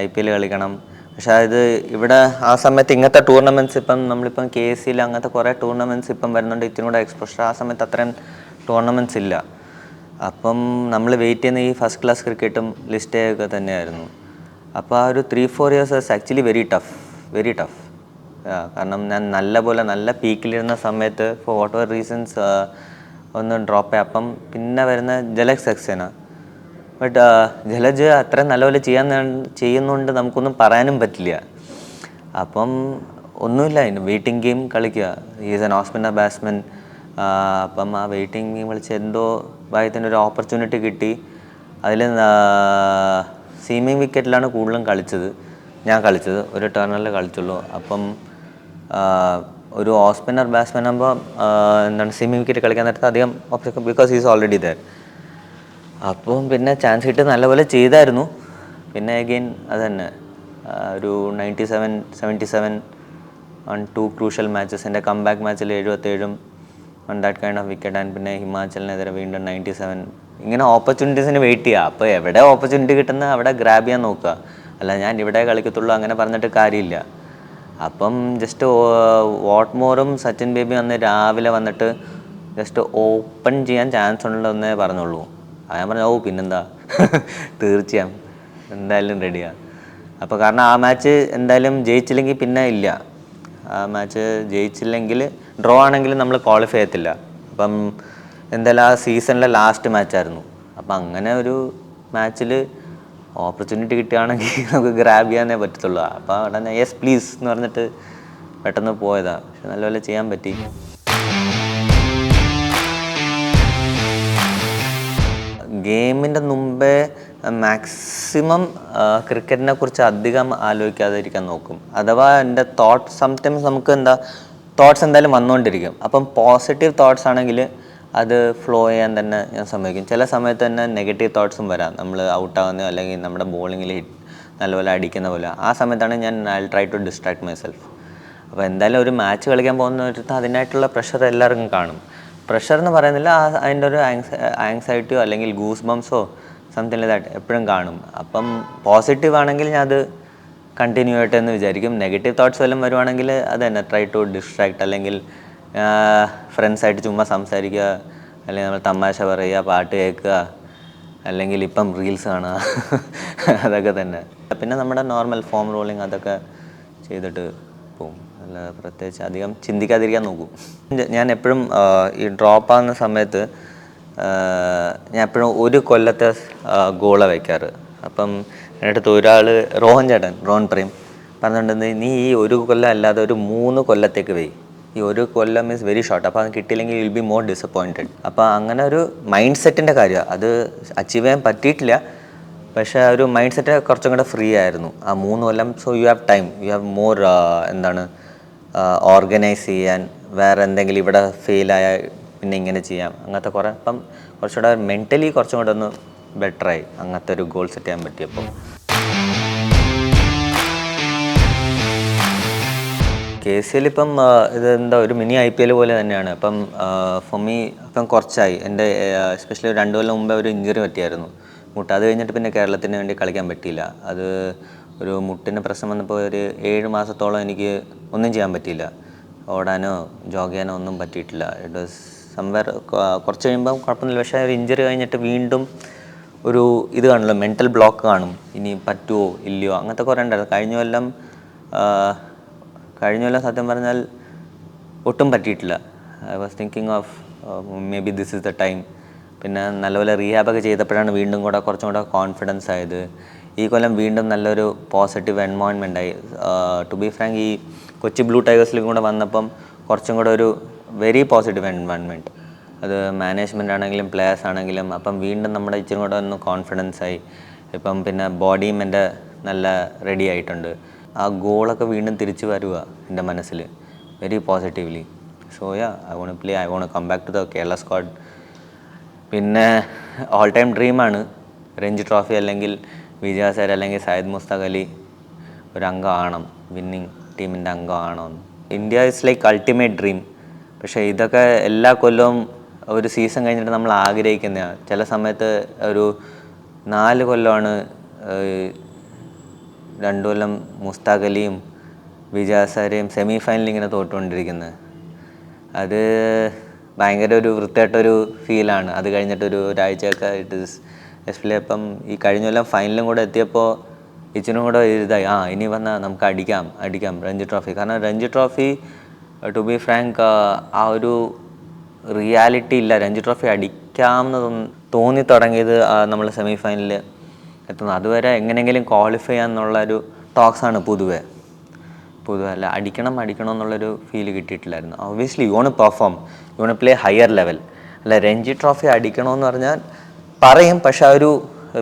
ഐ പി എൽ കളിക്കണം. പക്ഷെ അത് ഇവിടെ ആ സമയത്ത് ഇങ്ങനത്തെ ടൂർണമെന്റ്സ് ഇപ്പം നമ്മളിപ്പം കെ എസ് സിയിൽ അങ്ങനത്തെ കുറേ ടൂർണമെന്റ്സ് ഇപ്പം വരുന്നുണ്ട്. ഇത്തിരി കൂടെ എക്സ്പോഷർ ആ സമയത്ത് അത്രയും ടൂർണമെന്റ്സ് ഇല്ല. അപ്പം നമ്മൾ വെയിറ്റ് ചെയ്യുന്ന ഈ ഫസ്റ്റ് ക്ലാസ് ക്രിക്കറ്റും ലിസ്റ്റ് ഒക്കെ തന്നെയായിരുന്നു. അപ്പോൾ ആ ഒരു three four years actually very tough very tough കാരണം ഞാൻ നല്ല പോലെ നല്ല പീക്കിലിരുന്ന സമയത്ത് ഫോർ വാട്ട് എവർ റീസൺസ് ഒന്ന് ഡ്രോപ്പ് ആയി. അപ്പം പിന്നെ വരുന്ന ജലക് സക്സേന. ബട്ട് ജലജ് അത്ര നല്ലപോലെ ചെയ്യാൻ ചെയ്യുന്നുണ്ട് നമുക്കൊന്നും പറയാനും പറ്റില്ല. അപ്പം ഒന്നുമില്ല വെയിറ്റിംഗ് ഗെയിം കളിക്കുക. He's an off spinner batsman അപ്പം ആ വെയിറ്റിംഗ് ഗെയിം കളിച്ച് എന്തോ ഭാഗത്തിന്റെ ഒരു ഓപ്പർച്യൂണിറ്റി കിട്ടി. അതിൽ സീമിങ് വിക്കറ്റിലാണ് കൂടുതലും കളിച്ചത്. ഞാൻ കളിച്ചത്. ഒരു ടേണറിൽ കളിച്ചുള്ളൂ. അപ്പം ഒരു ഓസ്പിന്നർ ബാറ്റ്സ്മാൻ ആകുമ്പോൾ എന്താണ് സീമിംഗ് വിക്കറ്റ് കളിക്കാൻ നേരത്തെ അധികം option because he's already there അപ്പം പിന്നെ ചാൻസ് കിട്ടി നല്ലപോലെ ചെയ്തായിരുന്നു. പിന്നെ അഗെയിൻ അത് തന്നെ ഒരു ninety seven seventy seven on two crucial matches എന്റെ കംബാക്ക് മാച്ചിൽ എഴുപത്തേഴും on that kind of wicket and പിന്നെ ഹിമാചലിനെതിരെ വീണ്ടും നയന്റി സെവൻ ഇങ്ങനെ ഓപ്പർച്യൂണിറ്റീസിന് വെയിറ്റ് ചെയ്യുക അപ്പോൾ എവിടെ ഓപ്പർച്യൂണിറ്റി കിട്ടുന്ന അവിടെ ഗ്രാബ് ചെയ്യാൻ നോക്കുക. അല്ല ഞാൻ ഇവിടെ കളിക്കത്തുള്ളൂ അങ്ങനെ പറഞ്ഞിട്ട് കാര്യമില്ല. അപ്പം ജസ്റ്റ് വാട്ട്മോറും സച്ചിൻ ബേബി അന്ന് രാവിലെ വന്നിട്ട് ജസ്റ്റ് ഓപ്പൺ ചെയ്യാൻ ചാൻസ് ഉണ്ടെന്നേ പറഞ്ഞുള്ളൂ. ആ ഞാൻ പറഞ്ഞു ഓ പിന്നെന്താ? തീർച്ചയായും. എന്തായാലും റെഡിയാണ് അപ്പോൾ കാരണം ആ മാച്ച് എന്തായാലും ജയിച്ചില്ലെങ്കിൽ പിന്നെ ഇല്ല. ആ മാച്ച് ജയിച്ചില്ലെങ്കിൽ ഡ്രോ ആണെങ്കിലും നമ്മൾ ക്വാളിഫൈ ചെയ്യത്തില്ല. അപ്പം എന്തായാലും ആ സീസണിലെ ലാസ്റ്റ് മാച്ചായിരുന്നു അപ്പം അങ്ങനെ ഒരു മാച്ചിൽ ഓപ്പർച്യൂണിറ്റി കിട്ടുകയാണെങ്കിൽ നമുക്ക് ഗ്രാബ് ചെയ്യാനേ പറ്റത്തുള്ളൂ. അപ്പോൾ അവിടെ യെസ് പ്ലീസ് എന്ന് പറഞ്ഞിട്ട് പെട്ടെന്ന് പോയതാണ് പക്ഷെ നല്ലപോലെ ചെയ്യാൻ പറ്റി. ഗെയിമിന്റെ മുമ്പേ മാക്സിമം ക്രിക്കറ്റിനെ കുറിച്ച് അധികം ആലോചിക്കാതിരിക്കാൻ നോക്കും. അഥവാ എന്റെ തോട്ട്സ് സംടൈംസ് നമുക്ക് എന്താ തോട്ട്സ് എന്തായാലും വന്നുകൊണ്ടിരിക്കും അപ്പം പോസിറ്റീവ് തോട്ട്സ് ആണെങ്കിൽ അത് ഫ്ലോ ചെയ്യാൻ തന്നെ ഞാൻ സമ്മതിക്കും. ചില സമയത്ത് തന്നെ നെഗറ്റീവ് തോട്ട്സും വരാം. നമ്മൾ ഔട്ടാകുന്ന അല്ലെങ്കിൽ നമ്മുടെ ബോളിങ്ങിൽ ഹിറ്റ് നല്ലപോലെ അടിക്കുന്ന പോലെ. ആ സമയത്താണ് ഞാൻ I try to distract myself അപ്പോൾ എന്തായാലും ഒരു മാച്ച് കളിക്കാൻ പോകുന്ന ഒരു അതിനായിട്ടുള്ള പ്രഷർ എല്ലാവർക്കും കാണും. പ്രഷർ എന്ന് പറയുന്നില്ല അതിന്റെ ഒരു ആങ്സൈറ്റിയോ അല്ലെങ്കിൽ ഗൂസ് ബംസോ സംതിങ് ദാറ്റ് എപ്പോഴും കാണും. അപ്പം പോസിറ്റീവ് ആണെങ്കിൽ ഞാൻ അത് കണ്ടിന്യൂ ആയിട്ട് എന്ന് വിചാരിക്കും. നെഗറ്റീവ് തോട്ട്സ് വല്ലതും വരുവാണെങ്കിൽ അത് തന്നെ ട്രൈ ടു ഡിസ്ട്രാക്ട് അല്ലെങ്കിൽ ഫ്രണ്ട്സായിട്ട് ചുമ്മാ സംസാരിക്കുക അല്ലെങ്കിൽ നമ്മൾ തമാശ പറയുക പാട്ട് കേൾക്കുക അല്ലെങ്കിൽ ഇപ്പം റീൽസ് കാണുക അതൊക്കെ തന്നെ. പിന്നെ നമ്മുടെ നോർമൽ ഫോം റോളിങ് അതൊക്കെ ചെയ്തിട്ട് പോകും അല്ല പ്രത്യേകിച്ച് അധികം ചിന്തിക്കാതിരിക്കാൻ നോക്കും. ഞാൻ എപ്പോഴും ഈ ഡ്രോപ്പ് ആകുന്ന സമയത്ത് ഞാൻ എപ്പോഴും ഒരു കൊല്ലത്തെ ഗോള വയ്ക്കാറ് അപ്പം എന്റെ അടുത്ത് ഒരാൾ റോഹൻ ചേട്ടൻ റോഹൻ പ്രേം പറഞ്ഞിട്ടുണ്ട് നീ ഈ ഒരു കൊല്ലം അല്ലാതെ ഒരു മൂന്ന് കൊല്ലത്തേക്ക് വെയ്. ഈ ഒരു കൊല്ലം ഈസ് വെരി ഷോർട്ട് അപ്പോൾ അത് കിട്ടിയില്ലെങ്കിൽ വിൽ ബി മോർ ഡിസപ്പോയിന്റഡ് അപ്പോൾ അങ്ങനെ ഒരു മൈൻഡ് സെറ്റിന്റെ കാര്യമാണ് അത് അച്ചീവ് ചെയ്യാൻ പറ്റിയിട്ടില്ല. പക്ഷേ ഒരു മൈൻഡ് സെറ്റ് കുറച്ചും കൂടെ ഫ്രീ ആയിരുന്നു. ആ മൂന്ന് കൊല്ലം so you have time you have more എന്താണ് ഓർഗനൈസ് ചെയ്യാൻ വേറെ എന്തെങ്കിലും ഇവിടെ ഫെയിലായ പിന്നെ ഇങ്ങനെ ചെയ്യാം. അങ്ങനത്തെ കുറേ അപ്പം കുറച്ചുകൂടെ മെന്റലി കുറച്ചും കൂടെ ഒന്ന് ബെറ്ററായി അങ്ങനത്തെ ഒരു ഗോൾ സെറ്റ് ചെയ്യാൻ പറ്റിയപ്പോൾ കെ സി എൽ ഇപ്പം ഇതെന്താ ഒരു മിനി ഐ പി എൽ പോലെ തന്നെയാണ്. അപ്പം ഫോർ ഇപ്പം കുറച്ചായി. എന്റെ എസ്പെഷ്യലി രണ്ട് കൊല്ലം മുമ്പേ ഒരു ഇഞ്ചുറി പറ്റിയായിരുന്നു. മുട്ട അത് കഴിഞ്ഞിട്ട് പിന്നെ കേരളത്തിന് വേണ്ടി കളിക്കാൻ പറ്റിയില്ല. അത് ഒരു മുട്ടിന് പ്രശ്നം വന്നപ്പോൾ ഒരു ഏഴ് മാസത്തോളം എനിക്ക് ഒന്നും ചെയ്യാൻ പറ്റിയില്ല. ഓടാനോ ജോഗ് ചെയ്യാനോ ഒന്നും പറ്റിയിട്ടില്ല. ഇറ്റ് വാസ് കുറച്ച് കഴിയുമ്പം കുഴപ്പമൊന്നുമില്ല. പക്ഷേ ഒരു ഇഞ്ചറി കഴിഞ്ഞിട്ട് വീണ്ടും ഒരു ഇത് കാണില്ല മെന്റൽ ബ്ലോക്ക് കാണും. ഇനി പറ്റുമോ ഇല്ലയോ അങ്ങനത്തെ കുറേ ഉണ്ടായിരുന്നു. കഴിഞ്ഞ കൊല്ലം കഴിഞ്ഞ കൊല്ലം സത്യം പറഞ്ഞാൽ ഒട്ടും പറ്റിയിട്ടില്ല. I was thinking of maybe this is the time പിന്നെ നല്ലപോലെ റീഹാബൊക്കെ ചെയ്തപ്പോഴാണ് വീണ്ടും കൂടെ കുറച്ചും കൂടെ കോൺഫിഡൻസ് ആയത്. ഈ കൊല്ലം വീണ്ടും നല്ലൊരു പോസിറ്റീവ് എൻവോൺമെന്റ് ആയി. ടു ബി ഫ്രാങ്ക് ഈ കൊച്ചി ബ്ലൂ ടൈഗേഴ്സിലും കൂടെ വന്നപ്പം കുറച്ചും കൂടെ ഒരു വെരി പോസിറ്റീവ് എൻവോൺമെന്റ് അത് മാനേജ്മെന്റ് ആണെങ്കിലും പ്ലെയേഴ്സ് ആണെങ്കിലും അപ്പം വീണ്ടും നമ്മുടെ ഇച്ചിരി കൂടെ ഒന്ന് കോൺഫിഡൻസ് ആയി. ഇപ്പം പിന്നെ ബോഡിയും എന്റെ നല്ല റെഡി ആയിട്ടുണ്ട്. ആ ഗോളൊക്കെ വീണ്ടും തിരിച്ചു വരുക എന്റെ മനസ്സിൽ very positively so yeah I want play I want come back to the Kerala squad പിന്നെ ഓൾ ടൈം ഡ്രീമാണ് രഞ്ജി ട്രോഫി അല്ലെങ്കിൽ വിജയ സാർ അല്ലെങ്കിൽ സയ്യിദ് മുസ്തഖ് അലി ഒരു അംഗമാണോ വിന്നിങ് ടീമിന്റെ അംഗമാണോ India is like ultimate dream പക്ഷേ ഇതൊക്കെ എല്ലാ കൊല്ലവും ഒരു സീസൺ കഴിഞ്ഞിട്ട് നമ്മൾ ആഗ്രഹിക്കുന്നതാണ്. ചില സമയത്ത് ഒരു നാല് കൊല്ലമാണ് രണ്ടു കൊല്ലം മുസ്താഖ് അലിയും വിജയസാരെയും സെമി ഫൈനലിൽ ഇങ്ങനെ തോറ്റുകൊണ്ടിരിക്കുന്നത്. അത് ഭയങ്കര ഒരു വൃത്തിയായിട്ടൊരു ഫീലാണ് അത് കഴിഞ്ഞിട്ടൊരു ഒരാഴ്ചയൊക്കെ ഇറ്റ് ഇസ് എസ്പെഷ്യലി ഇപ്പം ഈ കഴിഞ്ഞ കൊല്ലം ഫൈനലും കൂടെ എത്തിയപ്പോൾ ഇച്ചിനും കൂടെ ഇതായി. ആ ഇനി വന്നാൽ നമുക്ക് അടിക്കാം അടിക്കാം രഞ്ജി ട്രോഫി. കാരണം Ranji Trophy to be frank ആ ഒരു റിയാലിറ്റി ഇല്ല. രഞ്ജി ട്രോഫി അടിക്കാമെന്ന് തോന്നി- തുടങ്ങിയത് നമ്മൾ സെമി ഫൈനലിൽ എത്തുന്നത്. അതുവരെ എങ്ങനെയെങ്കിലും ക്വാളിഫൈ ചെയ്യാന്നുള്ള ഒരു ടോക്സാണ് പൊതുവെ. പൊതുവെ അല്ല അടിക്കണം അടിക്കണം എന്നുള്ളൊരു feel കിട്ടിയിട്ടില്ലായിരുന്നു. Obviously you want perform you want play higher level അല്ല രഞ്ജി ട്രോഫി അടിക്കണമെന്ന് പറഞ്ഞാൽ പറയും പക്ഷെ ആ ഒരു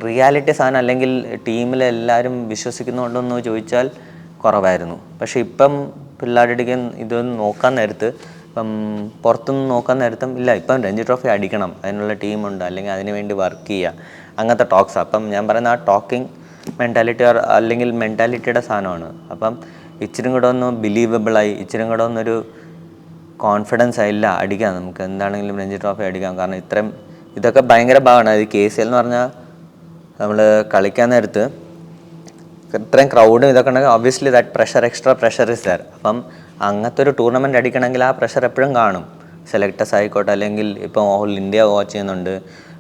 റിയാലിറ്റി സാധനം അല്ലെങ്കിൽ ടീമിൽ എല്ലാവരും വിശ്വസിക്കുന്നുണ്ടോയെന്ന് ചോദിച്ചാൽ കുറവായിരുന്നു. പക്ഷെ ഇപ്പം പിള്ളേരുടെ ഇതൊന്നും നോക്കാൻ നേരത്ത് ഇപ്പം പുറത്തുനിന്ന് നോക്കാൻ നേരത്തും ഇല്ല ഇപ്പം രഞ്ജി ട്രോഫി അടിക്കണം അതിനുള്ള ടീമുണ്ട് അല്ലെങ്കിൽ അതിന് വേണ്ടി വർക്ക് ചെയ്യുക അങ്ങനത്തെ ടോക്സ് അപ്പം ഞാൻ പറയുന്ന ആ ടോക്കിംഗ് മെന്റാലിറ്റി അല്ലെങ്കിൽ മെന്റാലിറ്റിയുടെ സാധനമാണ്. അപ്പം ഇച്ചിരി കൂടെ ഒന്ന് ബിലീവബിളായി ഇച്ചിരി കൂടെ ഒന്നൊരു കോൺഫിഡൻസ് ആയില്ല അടിക്കാം നമുക്ക്. എന്താണെങ്കിലും രഞ്ജി ട്രോഫി അടിക്കാം. കാരണം ഇത്രയും ഇതൊക്കെ ഭയങ്കര ഭാഗമാണ്. അത് കെ സി എൽ എന്ന് പറഞ്ഞാൽ നമ്മൾ കളിക്കാൻ നേരത്ത് ഇത്രയും ക്രൗഡും ഇതൊക്കെ ഉണ്ടെങ്കിൽ obviously that pressure extra pressure is there അപ്പം അങ്ങനത്തെ ഒരു ടൂർണമെന്റ് അടിക്കണമെങ്കിൽ ആ പ്രഷർ എപ്പോഴും കാണും. സെലക്ടേഴ്സ് ആയിക്കോട്ടെ അല്ലെങ്കിൽ ഇപ്പോൾ ഓൾ ഇന്ത്യ വാച്ച് ചെയ്യുന്നുണ്ട്.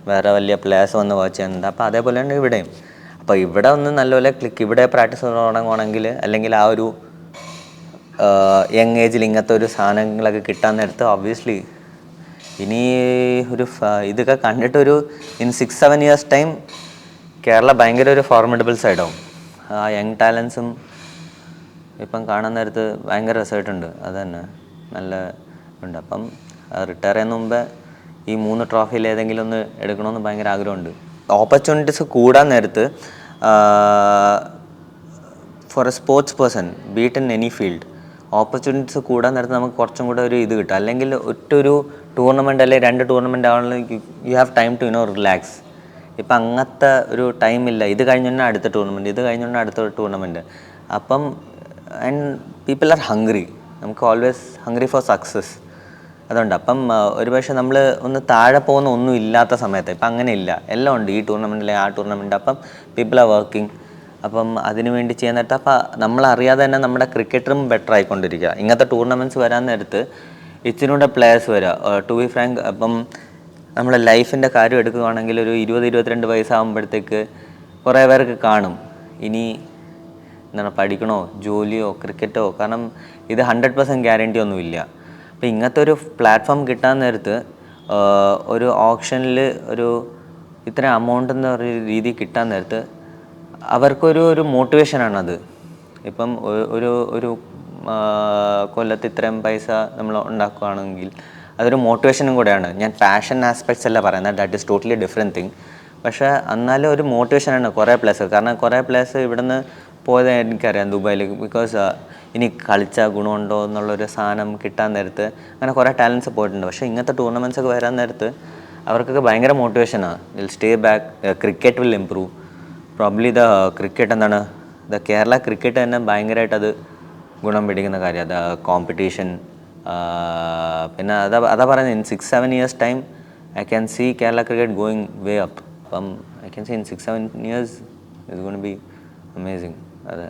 വേറെ വലിയ പ്ലേയേഴ്സ് വന്ന് വാച്ച് ചെയ്യുന്നുണ്ട്. അപ്പോൾ അതേപോലെ തന്നെ ഇവിടെയും. അപ്പോൾ ഇവിടെ ഒന്ന് നല്ലപോലെ ക്ലിക്ക് ഇവിടെ പ്രാക്ടീസ് തുടങ്ങുകയാണെങ്കിൽ അല്ലെങ്കിൽ ആ ഒരു യങ് ഏജിൽ ഇങ്ങനത്തെ ഒരു സാധനങ്ങളൊക്കെ കിട്ടാൻ നേരത്ത് ഒബ്വിയസ്ലി ഇനി ഒരു ഇതൊക്കെ ഇതൊക്കെ കണ്ടിട്ടൊരു in six seven years time Kerala ഭയങ്കര ഒരു ഫോർമഡബിൾ സൈഡാവും ആ യങ് ടാലൻസും ഇപ്പം കാണാൻ നേരത്ത് ഭയങ്കര രസമായിട്ടുണ്ട്. അത് തന്നെ. നല്ല ഉണ്ട്. അപ്പം റിട്ടയർ ചെയ്യുന്ന മുമ്പേ ഈ മൂന്ന് ട്രോഫിയിൽ ഏതെങ്കിലും ഒന്ന് എടുക്കണമെന്ന് ഭയങ്കര ആഗ്രഹമുണ്ട്. ഓപ്പർച്യൂണിറ്റീസ് കൂടാൻ നേരത്ത് for a sports person be it in any field opportunities കൂടാൻ നേരത്തെ നമുക്ക് കുറച്ചും കൂടെ ഒരു ഇത് കിട്ടും. അല്ലെങ്കിൽ ഒറ്റൊരു ടൂർണമെന്റ് അല്ലെങ്കിൽ രണ്ട് ടൂർണമെന്റ് ആവണമെങ്കിൽ you have time to you know relax ഇപ്പം അങ്ങനത്തെ ഒരു ടൈമില്ല ഇത് കഴിഞ്ഞാൽ അടുത്ത ടൂർണമെന്റ് ഇത് കഴിഞ്ഞാൽ അടുത്ത ടൂർണമെന്റ് അപ്പം ആൻഡ് പീപ്പിൾ ആർ ഹംഗ്രി നമുക്ക് ഓൾവേസ് ഹംഗ്രി ഫോർ സക്സസ് അതുകൊണ്ട് അപ്പം ഒരു ഒരുപക്ഷെ നമ്മൾ ഒന്ന് താഴെ പോകുന്ന ഒന്നും ഇല്ലാത്ത സമയത്ത് ഇപ്പം അങ്ങനെ ഇല്ല. എല്ലാം ഉണ്ട്. ഈ ടൂർണമെന്റിലെ ആ ടൂർണമെന്റ് അപ്പം പീപ്പിൾ ആർ വർക്കിംഗ് അപ്പം അതിനുവേണ്ടി ചെയ്യാൻ നേരത്തെ അപ്പം നമ്മളറിയാതെ തന്നെ നമ്മുടെ ക്രിക്കറ്ററും ബെറ്റർ ആയിക്കൊണ്ടിരിക്കുക. ഇങ്ങനത്തെ ടൂർണമെന്റ്സ് വരാൻ നേരത്ത് ഇച്ചിരി കൂടെ പ്ലെയേഴ്സ് വരിക ടു ബി ഫ്രാങ്ക് അപ്പം നമ്മുടെ ലൈഫിന്റെ കാര്യം എടുക്കുകയാണെങ്കിൽ ഒരു ഇരുപത് ഇരുപത്തിരണ്ട് വയസ്സാകുമ്പോഴത്തേക്ക് കുറേ പേർക്ക് കാണും. ഇനി എന്താണ് പഠിക്കണോ ജോലിയോ ക്രിക്കറ്റോ കാരണം ഇത് ഹൺഡ്രഡ് പെർസെന്റ് ഗ്യാരണ്ടി ഒന്നുമില്ല. അപ്പോൾ ഇങ്ങനത്തെ ഒരു പ്ലാറ്റ്ഫോം കിട്ടാൻ നേരത്ത് ഒരു ഓപ്ഷനിൽ ഒരു ഇത്ര എമൗണ്ട് എന്ന രീതി കിട്ടാൻ നേരത്ത് അവർക്കൊരു ഒരു മോട്ടിവേഷനാണത് ഇപ്പം ഒരു ഒരു കൊല്ലത്ത് ഇത്രയും പൈസ നമ്മൾ ഉണ്ടാക്കുകയാണെങ്കിൽ അതൊരു മോട്ടിവേഷനും കൂടെയാണ്. ഞാൻ പാഷൻ ആസ്പെക്ട്സ് അല്ല പറയുന്നത്. That is totally different thing പക്ഷേ എന്നാലും ഒരു മോട്ടിവേഷനാണ് കുറേ പ്ലേസ് കാരണം കുറേ പ്ലേസ് ഇവിടുന്ന് പോയത് എനിക്കറിയാം ദുബായിലേക്ക് ബിക്കോസ് ഇനി കളിച്ച ഗുണമുണ്ടോ എന്നുള്ളൊരു സാധനം കിട്ടാൻ നേരത്ത് അങ്ങനെ കുറേ ടാലൻസ് പോയിട്ടുണ്ട്. പക്ഷേ ഇങ്ങനത്തെ ടൂർണമെന്റ്സ് ഒക്കെ വരാൻ നേരത്ത് അവർക്കൊക്കെ ഭയങ്കര മോട്ടിവേഷനാണ് will stay back cricket will improve probably the cricket എന്താണ് ദ കേരള ക്രിക്കറ്റ് തന്നെ ഭയങ്കരമായിട്ട് അത് ഗുണം പിടിക്കുന്ന കാര്യം അത് കോമ്പറ്റീഷൻ പിന്നെ അതാ അതാ പറയുന്നത് in six seven years time I can see Kerala cricket going way up അപ്പം I can see in six seven years it gonna be amazing അതെ.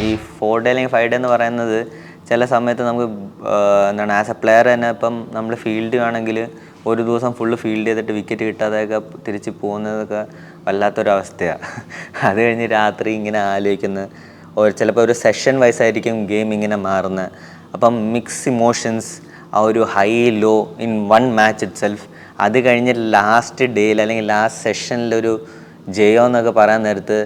ഈ ഫോർ ഡേ അല്ലെങ്കിൽ ഫൈവ് ഡേ എന്ന് പറയുന്നത് ചില സമയത്ത് നമുക്ക് എന്താണ് ആസ് എ പ്ലെയർ തന്നെ ഇപ്പം നമ്മൾ ഫീൽഡ് ആണെങ്കിൽ ഒരു ദിവസം ഫുള്ള് ഫീൽഡ് ചെയ്തിട്ട് വിക്കറ്റ് കിട്ടാതെയൊക്കെ തിരിച്ച് പോകുന്നതൊക്കെ വല്ലാത്തൊരവസ്ഥയാണ് അത് കഴിഞ്ഞ് രാത്രി ഇങ്ങനെ ആലോചിക്കുന്നത് ഒരു ചിലപ്പോൾ ഒരു സെഷൻ വൈസ് ആയിരിക്കും ഗെയിം ഇങ്ങനെ മാറുന്നത് അപ്പം മിക്സ് ഇമോഷൻസ് ആ ഒരു high low in one match itself അത് കഴിഞ്ഞ് ലാസ്റ്റ് ഡേയിൽ അല്ലെങ്കിൽ ലാസ്റ്റ് സെഷനിലൊരു ജയോ എന്നൊക്കെ പറയാൻ നേരത്ത്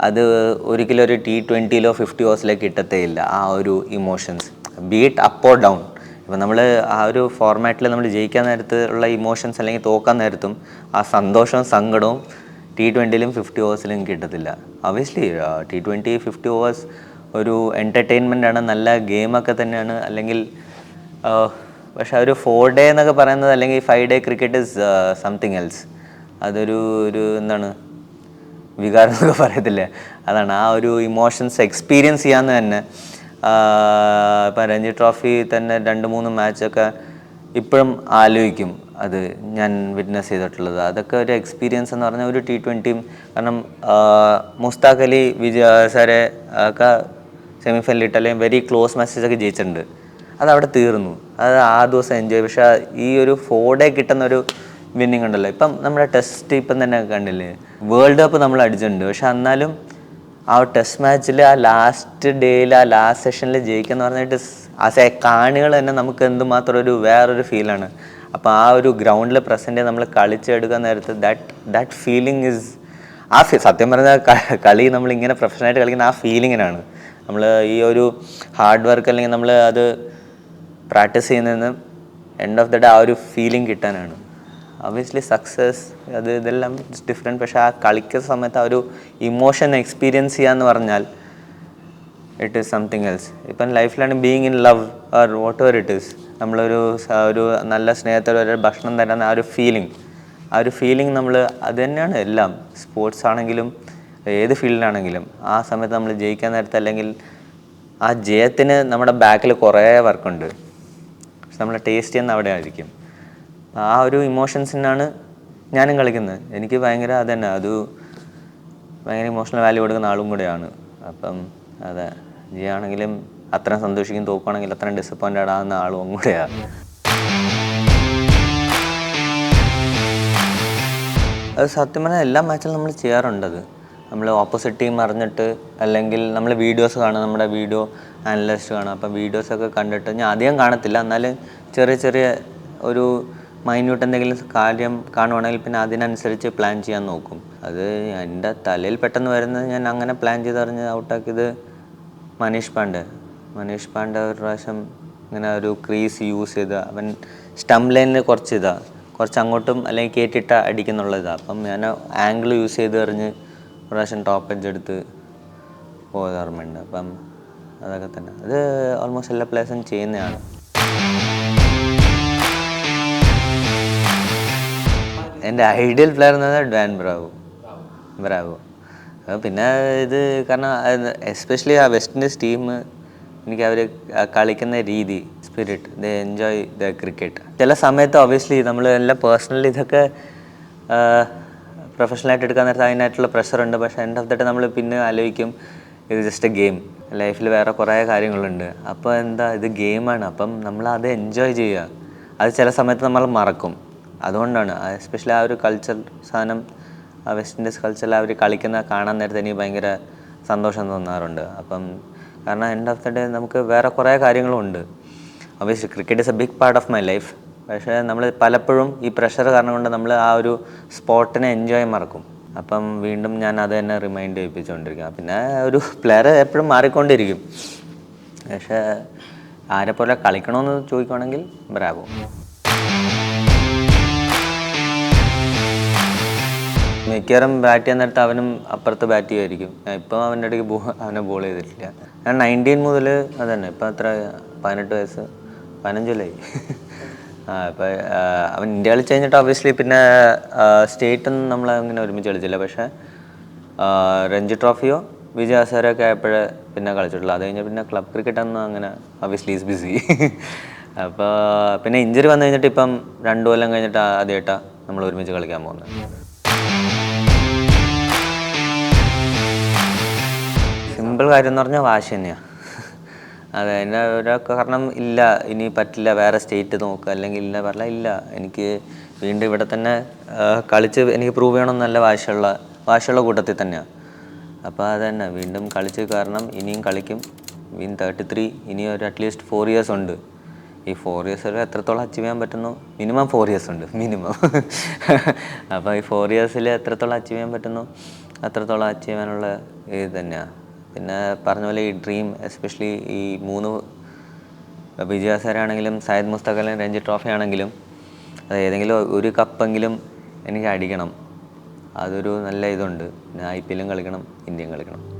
അത് ഒരിക്കലും ഒരു ടി ട്വന്റിയിലോ ഫിഫ്റ്റി ഓസിലോ കിട്ടത്തേ ഇല്ല ആ ഒരു emotions be it up or down ഇപ്പം നമ്മൾ ആ ഒരു ഫോർമാറ്റിൽ നമ്മൾ ജയിക്കാൻ നേരത്ത് ഉള്ള ഇമോഷൻസ് അല്ലെങ്കിൽ തോക്കാൻ നേരത്തും ആ സന്തോഷവും സങ്കടവും ടി ട്വന്റിയിലും ഫിഫ്റ്റി ഓവേഴ്സിലും കിട്ടത്തില്ല. Obviously T twenty fifty overs ഒരു ആണ് നല്ല ഗെയിമൊക്കെ തന്നെയാണ്. അല്ലെങ്കിൽ പക്ഷെ ഒരു ഫോർ ഡേ എന്നൊക്കെ പറയുന്നത് അല്ലെങ്കിൽ five day cricket is something else അതൊരു ഒരു എന്താണ് വികാരം എന്നൊക്കെ പറയത്തില്ലേ? അതാണ് ആ ഒരു ഇമോഷൻസ് എക്സ്പീരിയൻസ് ചെയ്യാമെന്ന് തന്നെ ഇപ്പം രഞ്ജി ട്രോഫി തന്നെ രണ്ട് മൂന്ന് മാച്ചൊക്കെ ഇപ്പോഴും ആലോചിക്കും അത് ഞാൻ വിറ്റ്നസ് ചെയ്തിട്ടുള്ളത്. അതൊക്കെ ഒരു എക്സ്പീരിയൻസ് എന്ന് പറഞ്ഞാൽ ഒരു ടി ട്വന്റിയും കാരണം മുസ്താഖ് അലി വിജയ സാറെ ഒക്കെ സെമിഫൈനലിൽ ഇട്ട് അല്ലെങ്കിൽ വെരി ക്ലോസ് മാച്ചസ് ഒക്കെ ജയിച്ചിട്ടുണ്ട്. അത് അവിടെ തീർന്നു. അത് ആ ദിവസം എൻജോയ് പക്ഷെ ഈ ഒരു ഫോർ ഡേ കിട്ടുന്ന ഒരു വിന്നിങ് ഉണ്ടല്ലോ. ഇപ്പം നമ്മുടെ ടെസ്റ്റ് ഇപ്പം തന്നെ കണ്ടില്ലേ? വേൾഡ് കപ്പ് നമ്മൾ അടിച്ചിട്ടുണ്ട്. പക്ഷെ എന്നാലും ആ ടെസ്റ്റ് മാച്ചിൽ ആ ലാസ്റ്റ് ഡേയിൽ ആ ലാസ്റ്റ് സെഷനിൽ ജയിക്കുക പറഞ്ഞിട്ട് ആസ് എ കാണികൾ തന്നെ നമുക്ക് എന്തുമാത്രം ഒരു വേറൊരു ഫീലാണ് അപ്പോൾ ആ ഒരു ഗ്രൗണ്ടിൽ പ്രസന്റ് നമ്മൾ കളിച്ചെടുക്കാൻ നേരത്ത് ദാറ്റ് ദാറ്റ് ഫീലിംഗ് ഇസ് ആ സത്യം പറഞ്ഞാൽ കളി നമ്മൾ ഇങ്ങനെ പ്രൊഫഷണലായിട്ട് കളിക്കുന്ന ആ ഫീലിങ്ങിനാണ് നമ്മൾ ഈ ഒരു ഹാർഡ് വർക്ക് അല്ലെങ്കിൽ നമ്മൾ അത് പ്രാക്ടീസ് ചെയ്യുന്നതിന് എൻഡ് ഓഫ് ദ ഡേ ആ ഒരു ഫീലിംഗ് കിട്ടാനാണ്. ഒബിയസ്ലി സക്സസ് അത് ഇതെല്ലാം ഡിഫറെന്റ് പക്ഷേ ആ കളിക്കുന്ന സമയത്ത് ആ ഒരു ഇമോഷൻ എക്സ്പീരിയൻസ് ചെയ്യാന്ന് പറഞ്ഞാൽ ഇറ്റ് ഈസ് സംതിങ് എൽസ് ഇപ്പം ലൈഫിലാണ് being in love or whatever it is നമ്മളൊരു ഒരു നല്ല സ്നേഹത്തോടെ ഒരു ഭക്ഷണം തരുന്ന ആ ഒരു ഫീലിംഗ് ആ ഒരു ഫീലിംഗ് നമ്മൾ അത് തന്നെയാണ് എല്ലാം. സ്പോർട്സ് ആണെങ്കിലും ഏത് ഫീൽഡിലാണെങ്കിലും ആ സമയത്ത് നമ്മൾ ജയിക്കാൻ നേരത്തെ അല്ലെങ്കിൽ ആ ജയത്തിന് നമ്മുടെ ബാക്കിൽ കുറേ വർക്കുണ്ട് പക്ഷെ നമ്മളെ ടേസ്റ്റ് ചെയ്യുന്ന അവിടെ ആയിരിക്കും ആ ഒരു ഇമോഷൻസിനാണ് ഞാനും കളിക്കുന്നത്. എനിക്ക് ഭയങ്കര അത് തന്നെ അത് ഭയങ്കര ഇമോഷണൽ വാല്യൂ കൊടുക്കുന്ന ആളും കൂടെയാണ്. അപ്പം അതെ ജിയാണെങ്കിലും അത്ര സന്തോഷിക്കും തോക്കുകയാണെങ്കിൽ അത്രയും ഡിസപ്പോയിന്റഡ് ആകുന്ന ആളും കൂടെയാണ്. അത് സത്യം പറഞ്ഞാൽ എല്ലാ മാച്ചിലും നമ്മൾ ചെയ്യാറുണ്ടത് നമ്മൾ ഓപ്പോസിറ്റ് ടീം അറിഞ്ഞിട്ട് അല്ലെങ്കിൽ നമ്മൾ വീഡിയോസ് കാണും നമ്മുടെ വീഡിയോ അനലിസ്റ്റ് കാണും. അപ്പം വീഡിയോസൊക്കെ കണ്ടിട്ട് ഞാൻ അധികം കാണത്തില്ല. എന്നാലും ചെറിയ ചെറിയ ഒരു മൈന്യൂട്ട് എന്തെങ്കിലും കാര്യം കാണുവാണെങ്കിൽ പിന്നെ അതിനനുസരിച്ച് പ്ലാൻ ചെയ്യാൻ നോക്കും. അത് എന്റെ തലയിൽ പെട്ടെന്ന് വരുന്നത് ഞാൻ അങ്ങനെ പ്ലാൻ ചെയ്തറിഞ്ഞ് ഔട്ടാക്കിയത് മനീഷ് പാണ്ഡെ. മനീഷ് പാണ്ഡെ ഒരു പ്രാവശ്യം ഇങ്ങനെ ഒരു ക്രീസ് യൂസ് ചെയ്ത് അവൻ സ്റ്റംപ് ലൈനിൽ കുറച്ച് ഇതാ കുറച്ച് അങ്ങോട്ടും അല്ലെങ്കിൽ കയറ്റിട്ട അടിക്കുന്നുള്ള ഇതാ. അപ്പം ഞാൻ ആംഗിൾ യൂസ് ചെയ്ത് എറിഞ്ഞ് ഒരു പ്രാവശ്യം ടോപ്പ് എഡ്ജ് എടുത്ത് പോയത് ഓർമ്മയുണ്ട്. അപ്പം അതൊക്കെ തന്നെ. അത് ഓൾമോസ്റ്റ് എല്ലാ പ്ലേസും ചെയ്യുന്നതാണ്. എന്റെ ഐഡിയൽ പ്ലെയർ എന്ന് പറഞ്ഞാൽ ഡാൻ ബ്രാവോ. ബ്രാവോ. പിന്നെ ഇത് കാരണം എസ്പെഷ്യലി ആ വെസ്റ്റ് ഇൻഡീസ് ടീം എനിക്ക് അവർ കളിക്കുന്ന രീതി spirit the enjoy the cricket ചില സമയത്ത് ഒബിയസ്ലി നമ്മൾ എല്ലാം പേഴ്സണലി ഇതൊക്കെ പ്രൊഫഷണലായിട്ട് എടുക്കാൻ നേരത്തെ അതിനായിട്ടുള്ള പ്രഷറുണ്ട് പക്ഷേ എൻഡ് ഓഫ് ദ ഡേ നമ്മൾ പിന്നെ ആലോചിക്കും ഇത് ജസ്റ്റ് എ ഗെയിം ലൈഫിൽ വേറെ കുറേ കാര്യങ്ങളുണ്ട്. അപ്പോൾ എന്താ ഇത് ഗെയിമാണ് അപ്പം നമ്മൾ അത് എൻജോയ് ചെയ്യുക. അത് ചില സമയത്ത് നമ്മൾ മറക്കും. അതുകൊണ്ടാണ്. എസ്പെഷ്യലി ആ ഒരു കൾച്ചർ സാധനം വെസ്റ്റ് ഇൻഡീസ് കൾച്ചറിൽ അവർ കളിക്കുന്ന കാണാൻ നേരത്തെ എനിക്ക് ഭയങ്കര സന്തോഷം തോന്നാറുണ്ട്. അപ്പം കാരണം എൻഡ് ഓഫ് ദ ഡേ നമുക്ക് വേറെ കുറേ കാര്യങ്ങളും ഉണ്ട്. Obviously cricket is a big part of my life പക്ഷേ നമ്മൾ പലപ്പോഴും ഈ പ്രഷർ കാരണം കൊണ്ട് നമ്മൾ ആ ഒരു സ്പോർട്ടിനെ എൻജോയ് മറക്കും. അപ്പം വീണ്ടും ഞാൻ അത് തന്നെ റിമൈൻഡ് ചെയ്യിപ്പിച്ചുകൊണ്ടിരിക്കുക പിന്നെ ഒരു പ്ലെയർ എപ്പോഴും മാറിക്കൊണ്ടിരിക്കും. പക്ഷേ ആരെപ്പോലെ പോലെ കളിക്കണമെന്ന് ചോദിക്കുവാണെങ്കിൽ ബ്രാവോ മിക്കവാറും ബാറ്റ് ചെയ്യാൻ നേരത്ത് അവനും അപ്പുറത്ത് ബാറ്റ് ചെയ്യുമായിരിക്കും. ഇപ്പം അവന്റെ ഇടയ്ക്ക് ബോ അവനെ ബോൾ ചെയ്തിട്ടില്ല. ഞാൻ നയന്റീൻ മുതൽ അതന്നെ ഇപ്പം അത്ര പതിനെട്ട് വയസ്സ്? പതിനഞ്ചിലായി ആ ഇപ്പം അവൻ ഇന്ത്യ കളിച്ച് കഴിഞ്ഞിട്ട് ഒബ്വിയസ്ലി പിന്നെ സ്റ്റേറ്റൊന്നും നമ്മൾ അങ്ങനെ ഒരുമിച്ച് കളിച്ചില്ല. പക്ഷേ രഞ്ജി ട്രോഫിയോ വിജയ ഹസാരൊക്കെ ആയപ്പോഴേ പിന്നെ കളിച്ചിട്ടുള്ളൂ. അത് കഴിഞ്ഞ് പിന്നെ ക്ലബ് ക്രിക്കറ്റ് ഒന്നും അങ്ങനെ ഒബ്വിയസ്ലി ഈസ് ബിസി അപ്പോൾ പിന്നെ ഇഞ്ചുറി വന്നു കഴിഞ്ഞിട്ട് ഇപ്പം രണ്ടു കൊല്ലം കഴിഞ്ഞിട്ട് ആദ്യമായിട്ടാണ് നമ്മൾ ഒരുമിച്ച് കളിക്കാൻ പോകുന്നത്. സിമ്പിൾ കാര്യം എന്ന് പറഞ്ഞാൽ വാശി തന്നെയാണ് അതെ എന്നെ ഒരാൾക്ക് കാരണം ഇല്ല ഇനി പറ്റില്ല വേറെ സ്റ്റേറ്റ് നോക്കുക അല്ലെങ്കിൽ ഇല്ല പറഞ്ഞാൽ ഇല്ല. എനിക്ക് വീണ്ടും ഇവിടെ തന്നെ കളിച്ച് എനിക്ക് പ്രൂവ് ചെയ്യണം നല്ല വാശിയുള്ള വാശിയുള്ള കൂട്ടത്തിൽ തന്നെയാണ് അപ്പോൾ അത് തന്നെ വീണ്ടും കളിച്ച് കാരണം ഇനിയും കളിക്കും. വീൻ തേർട്ടി ത്രീ ഇനി ഒരു അറ്റ്ലീസ്റ്റ് ഫോർ ഇയേഴ്സ് ഉണ്ട്. ഈ ഫോർ ഇയേഴ്സ് വരെ എത്രത്തോളം അച്ചീവ് ചെയ്യാൻ പറ്റുന്നു? മിനിമം ഫോർ ഇയേഴ്സ് ഉണ്ട് മിനിമം അപ്പോൾ ഈ ഫോർ ഇയേഴ്സിൽ എത്രത്തോളം അച്ചീവ് ചെയ്യാൻ പറ്റുന്നു? അത്രത്തോളം അച്ചീവ് ചെയ്യാനുള്ള ഇത് തന്നെയാണ് പിന്നെ പറഞ്ഞ പോലെ ഈ ഡ്രീം എസ്പെഷ്യലി ഈ മൂന്ന് വിജയ ഹസാരാണെങ്കിലും സയ്യദ് മുസ്തഖ് അലി രഞ്ജി ട്രോഫി ആണെങ്കിലും അത് ഏതെങ്കിലും ഒരു കപ്പെങ്കിലും എനിക്ക് അടിക്കണം. അതൊരു നല്ല ഇതുണ്ട്. പിന്നെ ഐ പി എല്ലും കളിക്കണം ഇന്ത്യയും കളിക്കണം.